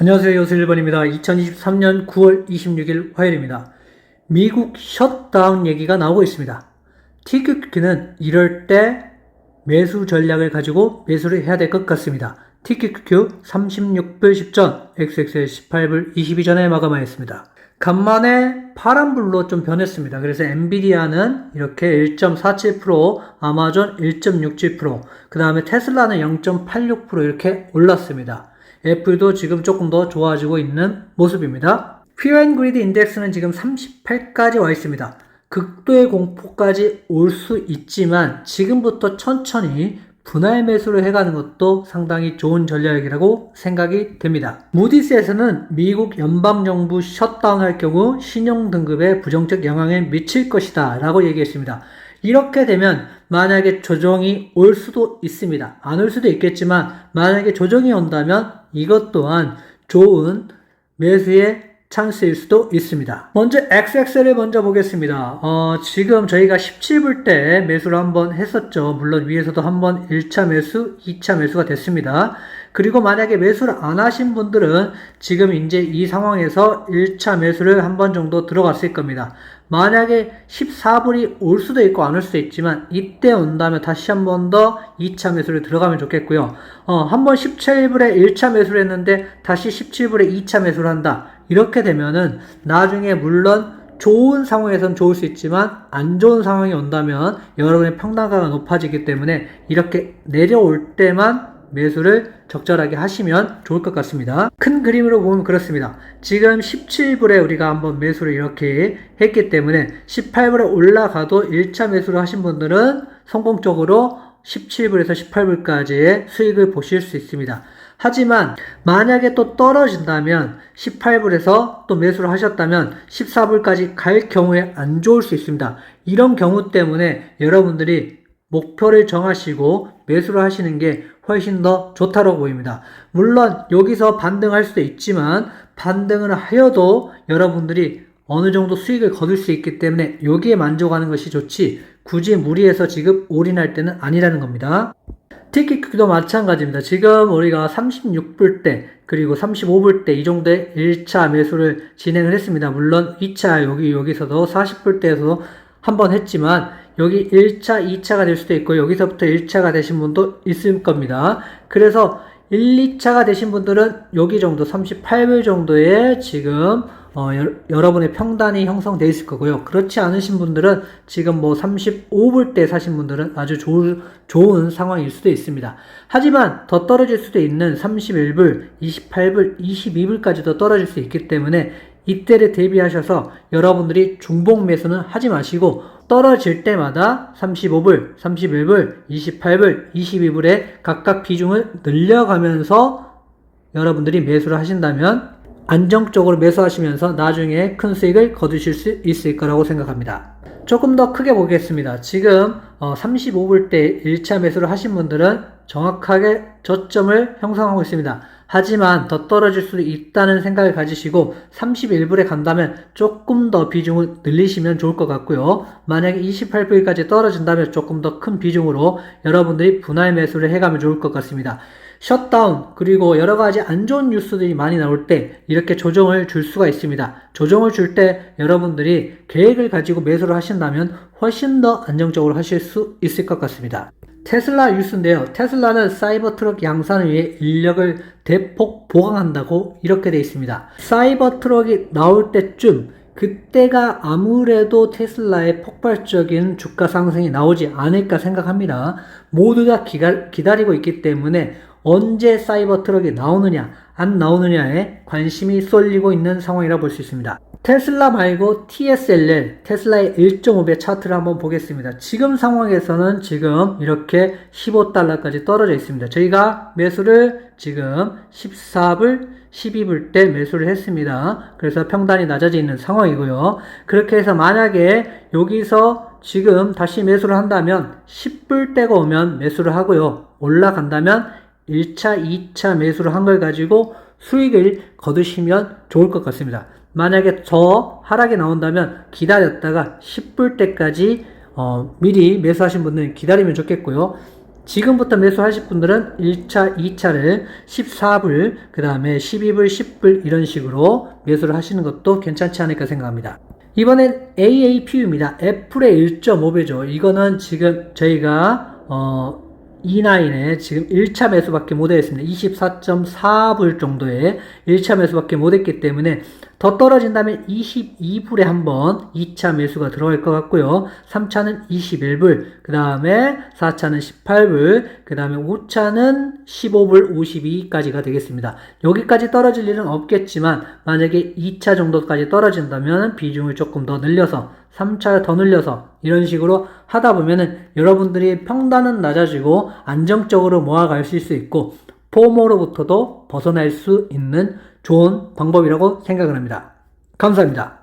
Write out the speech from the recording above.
안녕하세요. 요수 1번입니다. 2023년 9월 26일 화요일입니다. 미국 셧다운 얘기가 나오고 있습니다. TQQ는 이럴 때 매수 전략을 가지고 매수를 해야 될 것 같습니다. TQQ 36불 10전, XXL 18불 22전에 마감하였습니다. 간만에 파란불로 좀 변했습니다. 그래서 엔비디아는 이렇게 1.47%, 아마존 1.67%, 그 다음에 테슬라는 0.86% 이렇게 올랐습니다. 애플도 지금 조금 더 좋아지고 있는 모습입니다. 퓨어 그리드 인덱스는 지금 38까지 와 있습니다. 극도의 공포까지 올 수 있지만 지금부터 천천히 분할 매수를 해가는 것도 상당히 좋은 전략이라고 생각이 됩니다. 무디스에서는 미국 연방정부 셧다운할 경우 신용등급에 부정적 영향을 미칠 것이다 라고 얘기했습니다. 이렇게 되면 만약에 조정이 올 수도 있습니다. 안 올 수도 있겠지만 만약에 조정이 온다면 이것 또한 좋은 매수의 찬스일 수도 있습니다. 먼저 XXL을 먼저 보겠습니다. 어, 지금 저희가 17불 때 매수를 한번 했었죠. 물론 위에서도 한번 1차 매수, 2차 매수가 됐습니다. 그리고 만약에 매수를 안 하신 분들은 지금 이제 이 상황에서 1차 매수를 한 번 정도 들어갔을 겁니다. 만약에 14불이 올 수도 있고 안 올 수도 있지만 이때 온다면 다시 한 번 더 2차 매수를 들어가면 좋겠고요. 어, 한 번 17불에 1차 매수를 했는데 다시 17불에 2차 매수를 한다. 이렇게 되면은 나중에 물론 좋은 상황에선 좋을 수 있지만 안 좋은 상황이 온다면 여러분의 평단가가 높아지기 때문에 이렇게 내려올 때만 매수를 적절하게 하시면 좋을 것 같습니다. 큰 그림으로 보면 그렇습니다. 지금 17불에 우리가 한번 매수를 이렇게 했기 때문에 18불에 올라가도 1차 매수를 하신 분들은 성공적으로 17불에서 18불까지의 수익을 보실 수 있습니다. 하지만 만약에 또 떨어진다면 18불에서 또 매수를 하셨다면 14불까지 갈 경우에 안 좋을 수 있습니다. 이런 경우 때문에 여러분들이 목표를 정하시고 매수를 하시는 게 훨씬 더 좋다고 보입니다. 물론 여기서 반등할 수도 있지만 반등을 하여도 여러분들이 어느 정도 수익을 거둘 수 있기 때문에 여기에 만족하는 것이 좋지 굳이 무리해서 지금 올인할 때는 아니라는 겁니다. 티켓도 마찬가지입니다. 지금 우리가 36불 때 그리고 35불 때 이 정도의 1차 매수를 진행을 했습니다. 물론 2차 여기 여기서도 40불 때에서 한번 했지만 여기 1차, 2차가 될 수도 있고 여기서부터 1차가 되신 분도 있을 겁니다. 그래서 1, 2차가 되신 분들은 여기 정도 38불 정도의 지금 어, 여, 러 분의 평단이 형성되어 있을 거고요. 그렇지 않으신 분들은 지금 뭐 35불 때 사신 분들은 아주 좋은, 좋은 상황일 수도 있습니다. 하지만 더 떨어질 수도 있는 31불, 28불, 22불까지도 떨어질 수 있기 때문에 이때를 대비하셔서 여러분들이 중복 매수는 하지 마시고 떨어질 때마다 35불, 31불, 28불, 22불에 각각 비중을 늘려가면서 여러분들이 매수를 하신다면 안정적으로 매수하시면서 나중에 큰 수익을 거두실 수 있을 거라고 생각합니다. 조금 더 크게 보겠습니다. 지금 35불 때 1차 매수를 하신 분들은 정확하게 저점을 형성하고 있습니다. 하지만 더 떨어질 수도 있다는 생각을 가지시고 31불에 간다면 조금 더 비중을 늘리시면 좋을 것 같고요. 만약에 28불까지 떨어진다면 조금 더 큰 비중으로 여러분들이 분할 매수를 해가면 좋을 것 같습니다. 셧다운 그리고 여러 가지 안 좋은 뉴스들이 많이 나올 때 이렇게 조정을 줄 수가 있습니다. 조정을 줄 때 여러분들이 계획을 가지고 매수를 하신다면 훨씬 더 안정적으로 하실 수 있을 것 같습니다. 테슬라 뉴스인데요. 테슬라는 사이버 트럭 양산을 위해 인력을 대폭 보강한다고 이렇게 되어 있습니다. 사이버 트럭이 나올 때쯤 그때가 아무래도 테슬라의 폭발적인 주가 상승이 나오지 않을까 생각합니다. 모두 다 기다리고 있기 때문에 언제 사이버 트럭이 나오느냐, 안 나오느냐에 관심이 쏠리고 있는 상황이라 볼 수 있습니다. 테슬라 말고 TSLL, 테슬라의 1.5배 차트를 한번 보겠습니다. 지금 상황에서는 지금 이렇게 15달러까지 떨어져 있습니다. 저희가 매수를 지금 14불, 12불 때 매수를 했습니다. 그래서 평단이 낮아져 있는 상황이고요. 그렇게 해서 만약에 여기서 지금 다시 매수를 한다면 10불 때가 오면 매수를 하고요. 올라간다면 1차, 2차 매수를 한 걸 가지고 수익을 거두시면 좋을 것 같습니다. 만약에 더 하락이 나온다면 기다렸다가 10불 때까지 어, 미리 매수하신 분들은 기다리면 좋겠고요. 지금부터 매수하실 분들은 1차, 2차를 14불, 그 다음에 12불, 10불 이런 식으로 매수를 하시는 것도 괜찮지 않을까 생각합니다. 이번엔 AAPU입니다. 애플의 1.5배죠. 이거는 지금 저희가 어, E9에 지금 1차 매수밖에 못했습니다. 24.4불 정도의 1차 매수밖에 못했기 때문에 더 떨어진다면 22불에 한번 2차 매수가 들어갈 것 같고요. 3차는 21불, 그 다음에 4차는 18불, 그 다음에 5차는 15불 52까지가 되겠습니다. 여기까지 떨어질 일은 없겠지만 만약에 2차 정도까지 떨어진다면 비중을 조금 더 늘려서 3차 더 늘려서 이런 식으로 하다 보면은 여러분들이 평단은 낮아지고 안정적으로 모아가실 수 있고 포모로부터도 벗어날 수 있는 좋은 방법이라고 생각을 합니다. 감사합니다.